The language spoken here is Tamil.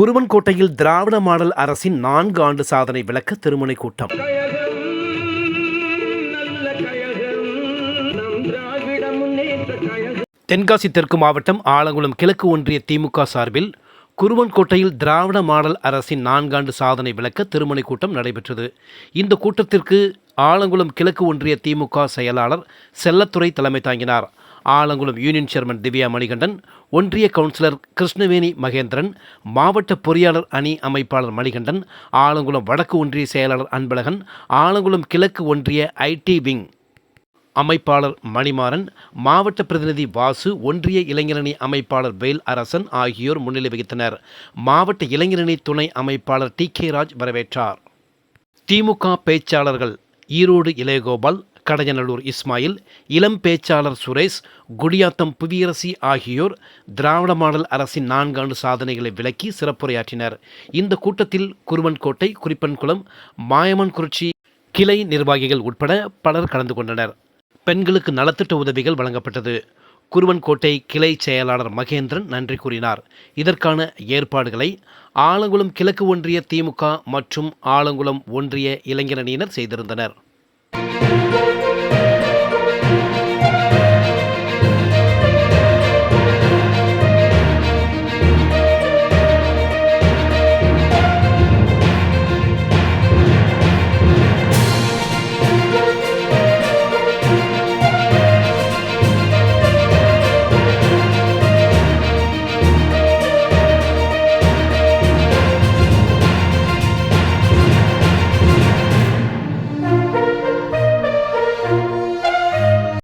குருவன்கோட்டையில் திராவிட மாடல் அரசின் நான்கு ஆண்டு சாதனை விளக்க திருமுனை கூட்டம். தென்காசி தெற்கு மாவட்டம் ஆலங்குளம் கிழக்கு ஒன்றிய திமுக சார்பில் குருவன்கோட்டையில் திராவிட மாடல் அரசின் நான்காண்டு சாதனை விளக்க திருமணி கூட்டம் நடைபெற்றது. இந்த கூட்டத்திற்கு ஆலங்குளம் கிழக்கு ஒன்றிய திமுக செயலாளர் செல்லத்துறை தலைமை தாங்கினார். ஆலங்குளம் யூனியன் சேர்மன் திவ்யா மணிகண்டன் ஒன்றிய கவுன்சிலர் கிருஷ்ணவேணி மகேந்திரன் மாவட்ட பொறியாளர் அணி அமைப்பாளர் மணிகண்டன் ஆலங்குளம் வடக்கு ஒன்றிய செயலாளர் அன்பழகன் ஆலங்குளம் கிழக்கு ஒன்றிய ஐடி விங் அமைப்பாளர் மணிமாறன் மாவட்ட பிரதிநிதி வாசு ஒன்றிய இளைஞரணி அமைப்பாளர் வேல் அரசன் ஆகியோர் முன்னிலை வகித்தனர். மாவட்ட இளைஞரணி துணை அமைப்பாளர் டி கே ராஜ் வரவேற்றார். திமுக பேச்சாளர்கள் ஈரோடு இளையகோபால் கடையநல்லூர் இஸ்மாயில் இளம் பேச்சாளர் சுரேஷ் குடியாத்தம் புவியரசி ஆகியோர் திராவிட மாடல் அரசின் நான்காண்டு சாதனைகளை விளக்கி சிறப்புரையாற்றினர். இந்த கூட்டத்தில் குருவன்கோட்டை குறிப்பன்குளம் மாயமன்குறிச்சி கிளை நிர்வாகிகள் உட்பட பலர் கலந்து கொண்டனர். பெண்களுக்கு நலத்திட்ட உதவிகள் வழங்கப்பட்டது. குருவன்கோட்டை கிளை செயலாளர் மகேந்திரன் நன்றி கூறினார். இதற்கான ஏற்பாடுகளை ஆலங்குளம் கிழக்கு ஒன்றிய திமுக மற்றும் ஆலங்குளம் ஒன்றிய இளைஞரணியினர் செய்திருந்தனர்.